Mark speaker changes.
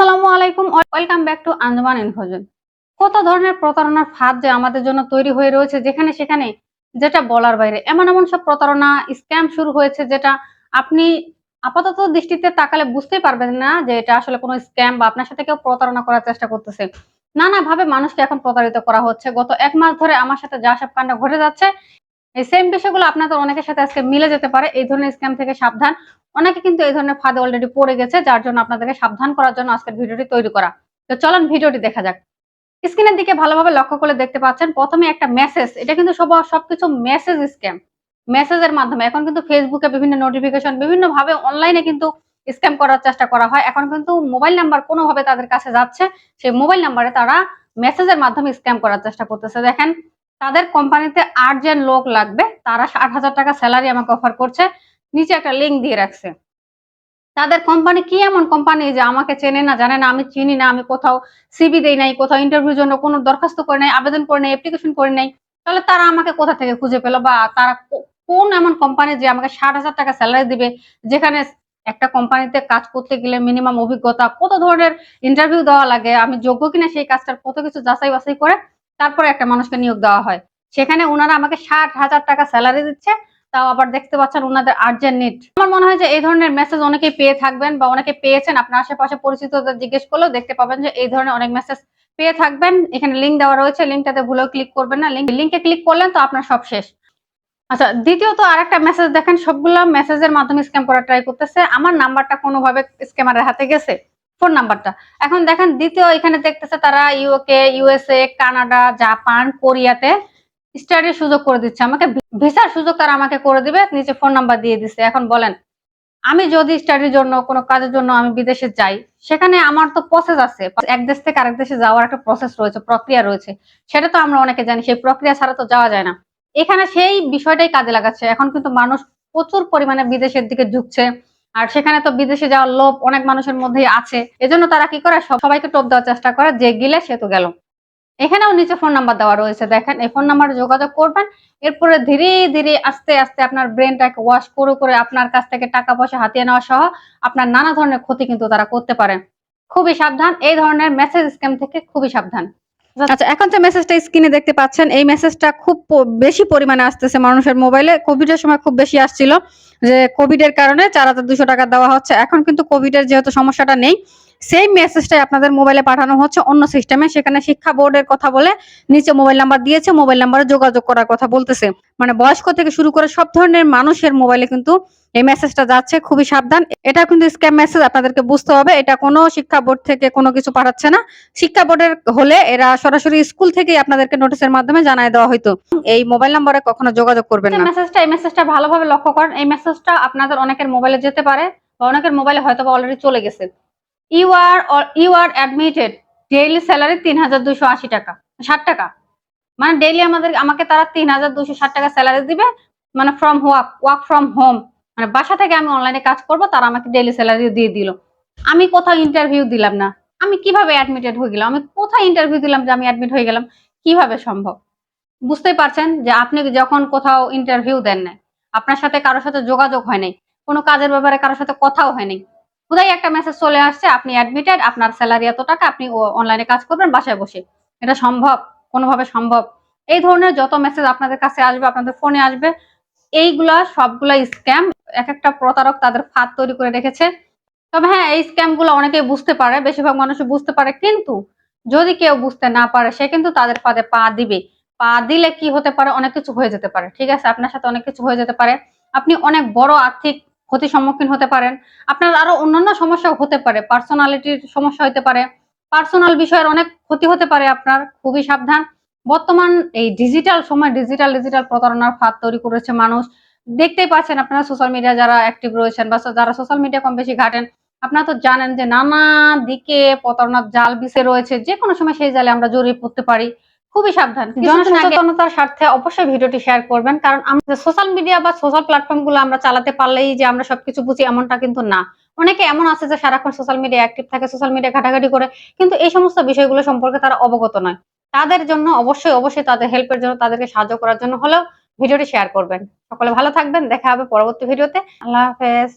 Speaker 1: আসসালামু আলাইকুম। Welcome back to Anjuman Infozone কত ধরনের প্রতারণার ফাঁদ যে আমাদের জন্য তৈরি হয়ে রয়েছে যেখানে সেখানে যেটা বলার বাইরে। এমন এমন সব প্রতারণা স্ক্যাম শুরু হয়েছে যেটা আপনি আপাতত দৃষ্টিতে তাকালে বুঝতেই পারবেন না যে এটা আসলে কোনো স্ক্যাম বা আপনার সাথে কেউ প্রতারণা করার চেষ্টা করতেছে। নানা ভাবে মানুষকে এখন প্রতারিত করা হচ্ছে। গত এক মাস ধরে আমার সাথে যা সব কাণ্ড ঘটে যাচ্ছে এই সেম বিষয়গুলো আপনাদের অনেকের সাথে আজকে মিলে যেতে পারে। এই ধরনের স্ক্যাম থেকে সাবধান। অনেকে কিন্তু এই ধরনের ফাঁদে অলরেডি পড়ে গেছে, যার জন্য আপনাদেরকে সাবধান করার জন্য আজকের ভিডিওটি তৈরি করা। তো চলুন ভিডিওটি দেখা যাক। স্ক্রিনের দিকে ভালোভাবে লক্ষ্য করে দেখতে পাচ্ছেন, প্রথমে একটা মেসেজ এটা কিন্তু সব, সবকিছু মেসেজ স্ক্যাম মেসেজের মাধ্যমে। এখন কিন্তু ফেসবুকে বিভিন্ন নোটিফিকেশন বিভিন্ন ভাবে অনলাইনে কিন্তু স্ক্যাম করার চেষ্টা করা হয়। এখন কিন্তু মোবাইল নাম্বার কোনোভাবে তাদের কাছে যাচ্ছে। সেই মোবাইল নাম্বারে তারা মেসেজের মাধ্যমে স্ক্যাম করার চেষ্টা করতেছে। দেখেন তাদের কোম্পানিতে আটজন লোক লাগবে, তারা ষাট হাজার টাকা স্যালারি আমাকে অফার করছে, নিচে একটা লিঙ্ক দিয়ে রাখছে। তাদের কোম্পানি কি এমন কোম্পানি যে আমাকে চেনে না, জানে না, আমি চিনি না, আমি কোথাও সিবি দেই নাই, কোথাও ইন্টারভিউর জন্য কোনো দরখাস্ত করে নাই, আবেদন করে নাই অ্যাপ্লিকেশন করে নাই, তাহলে তারা আমাকে কোথা থেকে খুঁজে পেল বা তারা কোন এমন কোম্পানি যে আমাকে ষাট হাজার টাকা স্যালারি দিবে, যেখানে একটা কোম্পানিতে কাজ করতে গেলে মিনিমাম অভিজ্ঞতা, কত ধরনের ইন্টারভিউ দেওয়া লাগে, আমি যোগ্য কিনা সেই কাজটার কত কিছু যাচাই বাছাই করে তারপরে একটা মানুষকে নিয়োগ দেওয়া হয়। সেখানে ওনারা আমাকে ষাট হাজার টাকা স্যালারি দিচ্ছে, তাও আবার দেখতে পাচ্ছেন ওনাদের আর্জেন্ট নিড আমার মনে হয় যে এই ধরনের মেসেজ অনেকেই পেয়ে থাকবেন বা অনেকে পেয়েছেন, আপনার আশেপাশে পরিচিতদের জিজ্ঞেস করলেও দেখতে পাবেন যে এই ধরনের অনেক মেসেজ পেয়ে থাকবেন। এখানে লিঙ্ক দেওয়া রয়েছে লিঙ্কটাতে ভুলেও ক্লিক করবেন না। লিঙ্ক লিঙ্কে ক্লিক করলেন তো আপনার সব শেষ। আচ্ছা দ্বিতীয়ত আরেকটা মেসেজ দেখেন, সবগুলো মেসেজের মাধ্যমে স্ক্যাম করার ট্রাই করতেছে। আমার নাম্বারটা কোনোভাবে স্ক্যামারের হাতে গেছে? ফোন নাম্বারটা। এখন দেখেন দ্বিতীয় এখানে দেখতেছে তারা ইউকে ইউএসএ কানাডা জাপান কোরিয়াতে স্টাডির সুযোগ করে দিচ্ছে। আমাকে ভিসার সুযোগ তারা আমাকে করে দিবে, নিচে ফোন নাম্বার দিয়ে দিচ্ছে এখন বলেন, আমি যদি স্টাডির জন্য, কোনো কাজের জন্য আমি বিদেশে যাই, সেখানে আমার তো প্রসেস আছে। এক দেশ থেকে আরেক দেশে যাওয়ার একটা প্রসেস রয়েছে, প্রক্রিয়া রয়েছে। সেটা তো আমরা অনেকে জানি, সেই প্রক্রিয়া ছাড়া তো যাওয়া যায় না। এখানে সেই বিষয়টাই কাজে লাগাচ্ছে। এখন কিন্তু মানুষ প্রচুর পরিমাণে বিদেশের দিকে ঝুঁকছে। আর সেখানে তো বিদেশে যাওয়ার লোভ অনেক মানুষের মধ্যেই আছে। এজন্য তারা কি করে? সবাইকে টোপ দেওয়ার চেষ্টা করে, যে গেলে সে তো গেল। এখানেও নিচে ফোন নাম্বার দেওয়া রয়েছে। দেখেন, এই ফোন নাম্বারে যোগাযোগ করবেন, এরপরে ধীরে ধীরে আস্তে আস্তে আপনার ব্রেনটাকে ওয়াশ করে করে আপনার কাছ থেকে টাকা পয়সা হাতিয়ে নেওয়া সহ আপনার নানা ধরনের ক্ষতি কিন্তু তারা করতে পারে খুবই সাবধান, এই ধরনের মেসেজ স্ক্যাম থেকে খুবই সাবধান। আচ্ছা এখন যে মেসেজটা স্ক্রিনে দেখতে পাচ্ছেন, এই মেসেজটা খুব বেশি পরিমাণে আসতেছে মানুষের মোবাইলে কোভিড এর সময় খুব বেশি আসছিল যে কোভিড এর কারণে চার হাজার দুশো টাকা দেওয়া হচ্ছে। এখন কিন্তু কোভিড এর যেহেতু সমস্যাটা নেই সেই মেসেজটাই আপনাদের মোবাইলে পাঠানো হচ্ছে অন্য সিস্টেমে সেখানে শিক্ষা বোর্ডের কথা বলে নিচে মোবাইল নাম্বার দিয়েছে মোবাইল নাম্বারে যোগাযোগ করার কথা বলতেছে। মানে বয়স্ক থেকে শুরু করে সব ধরনের মানুষের মোবাইলে কিন্তু এই মেসেজটা যাচ্ছে, খুবই সাবধান। এটা কিন্তু স্ক্যাম মেসেজ আপনাদেরকে বুঝতে হবে। এটা কোনো শিক্ষা বোর্ড থেকে কোনো কিছু পাঠাচ্ছে না। শিক্ষা বোর্ডের হলে এরা সরাসরি স্কুল থেকেই আপনাদেরকে নোটিশের মাধ্যমে জানায় দেওয়া হইতো। এই মোবাইল নম্বরে কখনো যোগাযোগ করবেন না। মেসেজটা এই মেসেজটা ভালোভাবে লক্ষ্য করেন। এই মেসেজটা আপনাদের অনেকের মোবাইলে যেতে পারে বা অনেকের মোবাইলে হয়তো অলরেডি চলে গেছে। You are you are admitted daily salary তিন হাজার দুশো আশি টাকা, ষাট টাকা। মানে ডেইলি আমাদের, আমাকে তারা তিন হাজার দুশো ষাট টাকা স্যালারি দিবে মানে from work work from home মানে বাসা থেকে আমি অনলাইনে কাজ করব, তারা আমাকে ডেইলি স্যালারি দিয়ে দিল। আমি কোথাও ইন্টারভিউ দিলাম না। আমি কীভাবে অ্যাডমিটেড হয়ে গেলাম? আমি কোথায় ইন্টারভিউ দিলাম যে আমি অ্যাডমিট হয়ে গেলাম? কীভাবে সম্ভব? বুঝতেই পারছেন যে আপনি যখন কোথাও ইন্টারভিউ দেন না আপনার সাথে কারোর সাথে যোগাযোগ হয় নাই, কোনো কাজের ব্যাপারে কারোর সাথে কথাও হয়নি কোথায় একটা মেসেজ চলে আসছে, আপনি অ্যাডমিটেড আপনার স্যালারি এত টাকা, আপনি অনলাইনে কাজ করবেন, বাসায় বসে। এটা সম্ভব? কোনোভাবে সম্ভব? এই ধরনের যত মেসেজ আপনাদের কাছে আসবে, আপনাদের ফোনে আসবে, এইগুলা সবগুলা স্ক্যাম এক একটা প্রতারক তাদের ফাঁদ তৈরি করে রেখেছে। তবে হ্যাঁ এই স্ক্যামগুলো অনেকেই বুঝতে পারে, বেশিরভাগ মানুষ বুঝতে পারে, কিন্তু যদি কেউ বুঝতে না পারে, সে কিন্তু তাদের ফাঁদে পা দিবে। পা দিলে কি হতে পারে? অনেক কিছু হয়ে যেতে পারে, ঠিক আছে? আপনার সাথে অনেক কিছু হয়ে যেতে পারে। আপনি অনেক বড় আর্থিক ক্ষতির সম্মুখীন হতে পারেন। আপনার আরও অন্যান্য সমস্যা হতে পারে। পার্সোনালিটির সমস্যা হতে পারে। পার্সোনাল বিষয়ের অনেক ক্ষতি হতে পারে আপনার। খুবই সাবধান। বর্তমান এই ডিজিটাল সময় ডিজিটাল ডিজিটাল প্রতারণার ফাঁদ তৈরি করেছে মানুষ। দেখতেই পাচ্ছেন আপনারা সোশ্যাল মিডিয়া যারা অ্যাক্টিভ রয়েছেন বা যারা সোশ্যাল মিডিয়া কম বেশি ঘাটেন, আপনারা তো জানেন যে নানা দিকে প্রতারণার জাল বিছে রয়েছে। যে কোনো সময় সেই জালে আমরা জড়িয়ে পড়তে পারি। খুবই সাবধান। জনসচেতনতার স্বার্থে অবশ্যই ভিডিওটি শেয়ার করবেন কারণ আমাদের সোশ্যাল মিডিয়া বা সোশ্যাল প্ল্যাটফর্মগুলো আমরা চালাতে পারলেই যে আমরা সবকিছু বুঝি এমনটা কিন্তু না। অনেকে এমন আছে যে সারাক্ষণ সোশ্যাল মিডিয়া অ্যাক্টিভ থাকে সোশ্যাল মিডিয়া ঘাটাঘাটি করে কিন্তু এই সমস্ত বিষয়গুলো সম্পর্কে তারা অবগত নয়। তাদের জন্য অবশ্যই অবশ্যই তাদের হেল্পের জন্য তাদেরকে সাহায্য করার জন্য হলেও ভিডিওটি শেয়ার করবেন। সকলে ভালো থাকবেন দেখা হবে পরবর্তী ভিডিওতে। আল্লাহ হাফেজ।